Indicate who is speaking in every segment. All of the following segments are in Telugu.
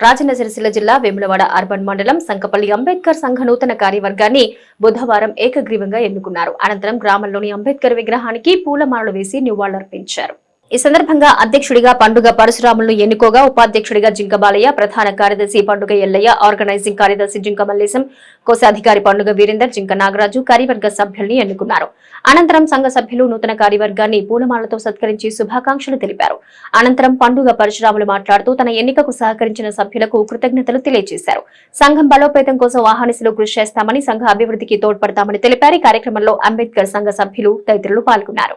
Speaker 1: రాజన్న సిరిసిల్ల జిల్లా వేములవాడ అర్బన్ మండలం సంకపల్లి అంబేద్కర్ సంఘ నూతన కార్యవర్గాన్ని బుధవారం ఏకగ్రీవంగా ఎన్నుకున్నారు. అనంతరం గ్రామంలోని అంబేద్కర్ విగ్రహానికి పూలమాలలు వేసి నివాళులర్పించారు. ఈ సందర్భంగా అధ్యక్షుడిగా పండుగ పరశురాములను ఎన్నుకోగా ఉపాధ్యక్షుడిగా జింకబాలయ్య ప్రధాన కార్యదర్శి పండుగ ఎల్లయ్య ఆర్గనైజింగ్ కార్యదర్శి జింక మల్లేశం కోశాధికారి పండుగ వీరేందర్ జింక నాగరాజు కార్యవర్గ సభ్యుల్ని ఎన్నుకున్నారు. అనంతరం సంఘ సభ్యులు నూతన కార్యవర్గాన్ని పూలమాలతో సత్కరించి శుభాకాంక్షలు తెలిపారు. అనంతరం పండుగ పరశురాములు మాట్లాడుతూ తన ఎన్నికకు సహకరించిన సభ్యులకు కృతజ్ఞతలు తెలియజేశారు. సంఘం బలోపేతం కోసం ఆహ్వానిసులు కృషి చేస్తామని సంఘ అభివృద్ధికి తోడ్పడతామని తెలిపారు. కార్యక్రమంలో అంబేద్కర్ సంఘ సభ్యులు తదితరులు పాల్గొన్నారు.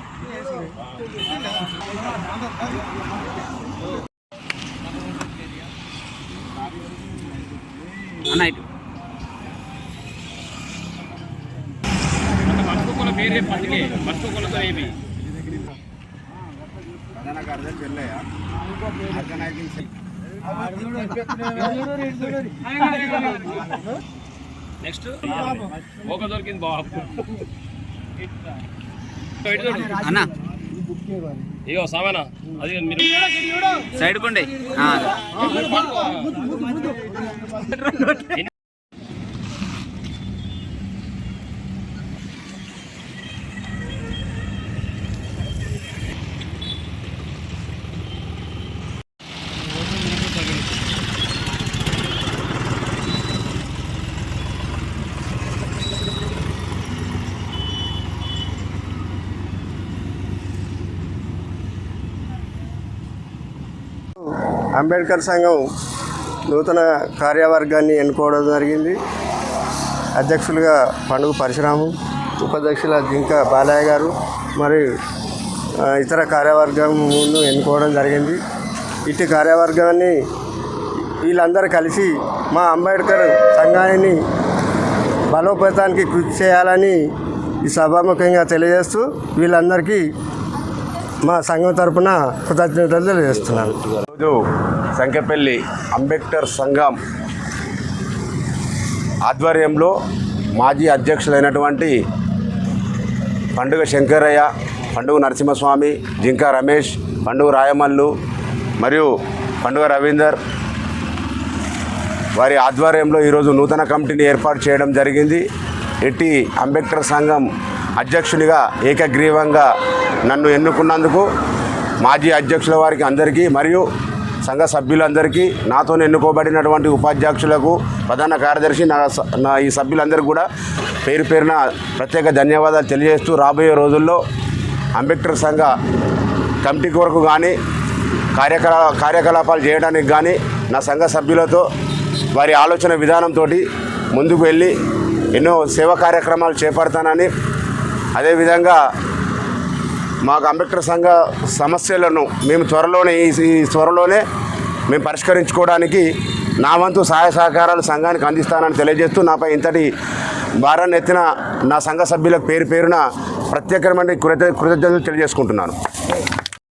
Speaker 2: అన్న ఇటు.
Speaker 3: పట్టుకోకుండా పేరు పట్టుకే పట్టుకోకుండా ఏమి నెక్స్ట్. ఓక దొరికింది బాబు.
Speaker 2: అన్న.
Speaker 3: ఇగో సామానా అది మీరు
Speaker 2: సైడ్ కొండి.
Speaker 4: అంబేద్కర్ సంఘం నూతన కార్యవర్గాన్ని ఎన్నుకోవడం జరిగింది. అధ్యక్షులుగా పండుగ పరశురాము ఉపాధ్యక్షుల జింక బాలయ్య గారు మరియు ఇతర కార్యవర్గంను ఎన్నుకోవడం జరిగింది. ఇటు కార్యవర్గాన్ని వీళ్ళందరూ కలిసి మా అంబేద్కర్ సంఘాన్ని బలోపేతానికి కృషి చేయాలని ఈ సభాముఖంగా తెలియజేస్తూ వీళ్ళందరికీ మా సంఘం తరపున కృతజ్ఞతలు తెలియజేస్తున్నాను.
Speaker 5: ఈరోజు సంఖ్యపల్లి అంబేద్కర్ సంఘం ఆధ్వర్యంలో మాజీ అధ్యక్షులైనటువంటి పండుగ శంకరయ్య పండుగ నరసింహస్వామి జింకా రమేష్ పండుగ రాయమల్లు మరియు పండుగ రవీందర్ వారి ఆధ్వర్యంలో ఈరోజు నూతన కమిటీని ఏర్పాటు చేయడం జరిగింది. ఎట్టి అంబేద్కర్ సంఘం అధ్యక్షునిగా ఏకగ్రీవంగా నన్ను ఎన్నుకున్నందుకు మాజీ అధ్యక్షుల వారికి అందరికీ మరియు సంఘ సభ్యులందరికీ నాతో ఎన్నుకోబడినటువంటి ఉపాధ్యక్షులకు ప్రధాన కార్యదర్శి నా స- నా ఈ సభ్యులందరికీ కూడా పేరు పేరున ప్రత్యేక ధన్యవాదాలు తెలియజేస్తూ రాబోయే రోజుల్లో అంబేద్కర్ సంఘ కమిటీ కొరకు కానీ కార్యకలా కార్యకలాపాలు చేయడానికి కానీ నా సంఘ సభ్యులతో వారి ఆలోచన విధానంతో ముందుకు వెళ్ళి ఎన్నో సేవా కార్యక్రమాలు చేపడతానని అదేవిధంగా మాకు అంబేద్కర్ సంఘ సమస్యలను మేము త్వరలోనే ఈ త్వరలోనే మేము పరిష్కరించుకోవడానికి నా వంతు సహాయ సహకారాలు సంఘానికి అందిస్తానని తెలియజేస్తూ నాపై ఇంతటి భారాన్ని ఎత్తిన నా సంఘ సభ్యుల పేరు పేరున ప్రత్యేకమైన కృత కృతజ్ఞతలు తెలియజేసుకుంటున్నాను.